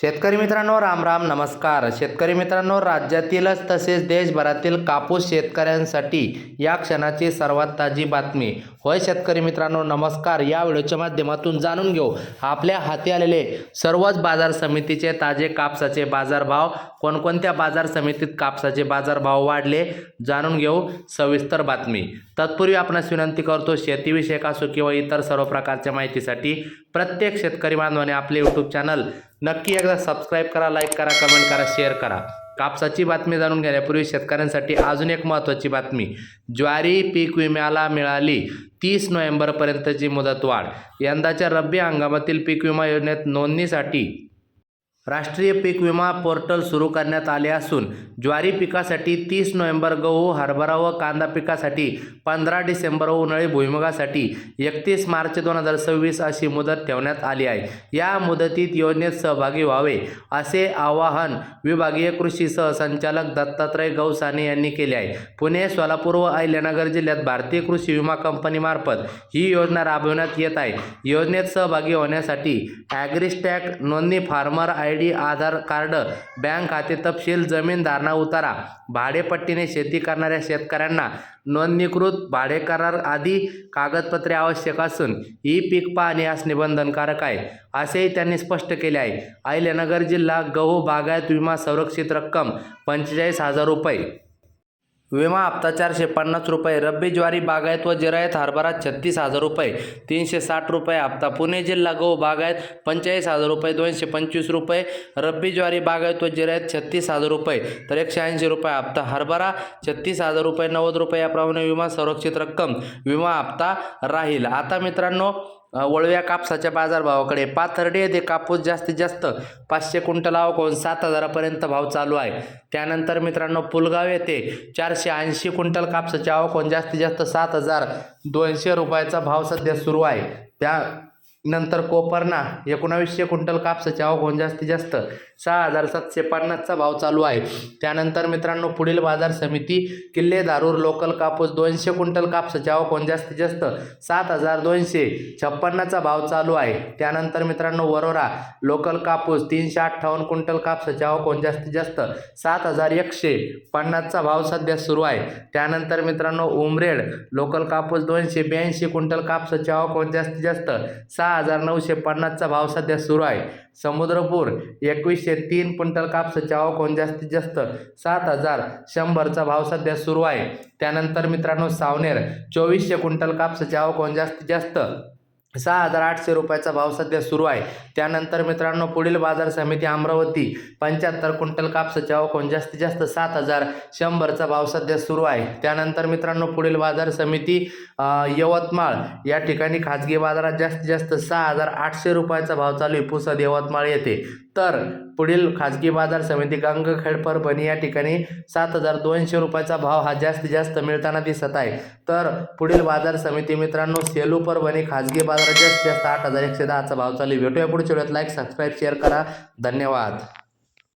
शेतकरी मित्रांनो राम राम नमस्कार. शेतकरी मित्रांनो राज्यातीलच तसेच देशभरातील कापूस शेतकऱ्यांसाठी या क्षणाची सर्वात ताजी बातमी. होय शेतकरी मित्रांनो नमस्कार. या व्हिडिओच्या माध्यमातून जाणून घेऊ. आपल्या हाती आलेले सर्वच बाजार समितीचे ताजे कापसाचे बाजारभाव. कोणकोणत्या बाजार समितीत कापसाचे बाजारभाव वाढले? जाणून घेऊ. सविस्तर बातमी. तत्पूर्वी आपणास विनंती करतो शेतीविषयक असो किंवा इतर सर्व प्रकारच्या माहितीसाठी प्रत्येक शेतकरी बांधवाने आपले यूट्यूब चॅनल नक्की एकदा सबस्क्राईब करा लाईक करा कमेंट करा शेअर करा. कापसाची बातमी जाणून घेण्यापूर्वी शेतकऱ्यांसाठी अजून एक महत्त्वाची बातमी. ज्वारी पीक विम्याला मिळाली तीस नोव्हेंबरपर्यंतची मुदतवाढ. यंदाच्या रब्बी हंगामातील पीक विमा योजनेत नोंदणीसाठी राष्ट्रीय पीक विमा पोर्टल सुरू करण्यात आले असून ज्वारी पिकासाठी तीस नोव्हेंबर गहू हरभरा व कांदा पिकासाठी पंधरा डिसेंबर व उन्हाळी भुईमुगासाठी एकतीस मार्च दोन हजार सव्वीस अशी मुदत ठेवण्यात आली आहे. या मुदतीत योजनेत सहभागी व्हावे असे आवाहन विभागीय कृषी सहसंचालक दत्तात्रय गौसाने यांनी केले आहे. पुणे सोलापूर व अहिल्यानगर जिल्ह्यात भारतीय कृषी विमा कंपनीमार्फत ही योजना राबविण्यात येत आहे. योजनेत सहभागी होण्यासाठी ॲग्रिस्टॅक नोंदणी farmer I D Aadhaar card bank खाते तपशील जमीनधारणा उतारा भाडेपट्टीने शेती करणाऱ्या शेतकऱ्यांना नोंदणीकृत भाडेकरार आदी कागदपत्रे आवश्यक असून ही पीक पाहणे असणे बंधनकारक आहे असेही त्यांनी स्पष्ट केले आहे. अहिल्यानगर जिल्हा गहू बागायत विमा संरक्षित रक्कम पंचेचाळीस हजार रुपये. विमा हप्ता चारशे पन्नास रुपये रब्बी ज्वारी बागायत व जिरायत हरभरा छत्तीस हजार रुपये तीनशे साठ रुपये हप्ता. पुणे जिल्हा गहू बागायत पंचेचाळीस हजार रुपये दोनशे पंचवीस रुपये रब्बी ज्वारी बागायत व जिरायत छत्तीस हजार रुपये तर एकशे ऐंशी रुपये हप्ता. हरभरा छत्तीस हजार रुपये नव्वद रुपये याप्रमाणे विमा संरक्षित रक्कम विमा हप्ता राहील. आता मित्रांनो वळव्या कापसाच्या बाजारभावाकडे पाथर्डी येथे कापूस जास्तीत जास्त पाचशे क्विंटल आवकोन सात हजारापर्यंत भाव चालू आहे. त्यानंतर मित्रांनो पुलगाव येथे चारशे ऐंशी क्विंटल कापसाचे आवकोन जास्तीत जास्त सात हजार दोनशे रुपयाचा भाव सध्या सुरू आहे. त्या नंतर कोपरना एकोणावीसशे क्विंटल कापसाच्या आवकोन जास्तीत जास्त सहा हजार सातशे पन्नासचा भाव चालू आहे. त्यानंतर मित्रांनो पुढील बाजार समिती किल्ले दारूर लोकल कापूस दोनशे क्विंटल कापसाचे आवकोन जास्तीत जास्त सात हजार दोनशे छप्पन्नचा भाव चालू आहे. त्यानंतर मित्रांनो वरोरा लोकल कापूस तीनशे अठ्ठावन्न क्विंटल कापसाचे आवकोन जास्तीत जास्त सात हजार एकशे पन्नासचा भाव सध्या सुरू आहे. त्यानंतर मित्रांनो उमरेड लोकल कापूस दोनशे ब्याऐंशी क्विंटल कापसाचे आवकोन जास्तीत जास्त सहा हजार नऊशे पन्नासचा भाव सध्या सुरू आहे. समुद्रपूर एकवीसशे तीन क्विंटल कापसाच्या आवकोन जास्तीत जास्त? सात हजार शंभरचा भाव सध्या सुरू आहे. त्यानंतर मित्रांनो सावनेर चोवीसशे क्विंटल कापसाच्या आवकोन जास्तीत जास्त? सहा हजार आठशे रुपयाचा भाव सध्या सुरू आहे. त्यानंतर मित्रांनो पुढील बाजार समिती अमरावती पंच्याहत्तर क्विंटल कापसाचे आवकोन जास्तीत जास्त सात हजार शंभरचा भाव सध्या सुरू आहे. त्यानंतर मित्रांनो पुढील बाजार समिती यवतमाळ या ठिकाणी खाजगी बाजारात जास्तीत जास्त सहा हजार आठशे रुपयाचा भाव चालू आहे. पुसद यवतमाळ येथे. तर पुढील खाजगी बाजार समिती गंगखेड परभणी या ठिकाणी सात हजार दोनशे रुपयाचा भाव हा जास्तीत जास्त मिळताना दिसत आहे. तर पुढील बाजार समिती मित्रांनो सेलू परभणी खाजगी बाजार जास्तीत जास्त आठ हजार एकशे दहाचा भाव चालू भेटूया पुढच्या वेळेत लाईक सबस्क्राईब शेअर करा. धन्यवाद.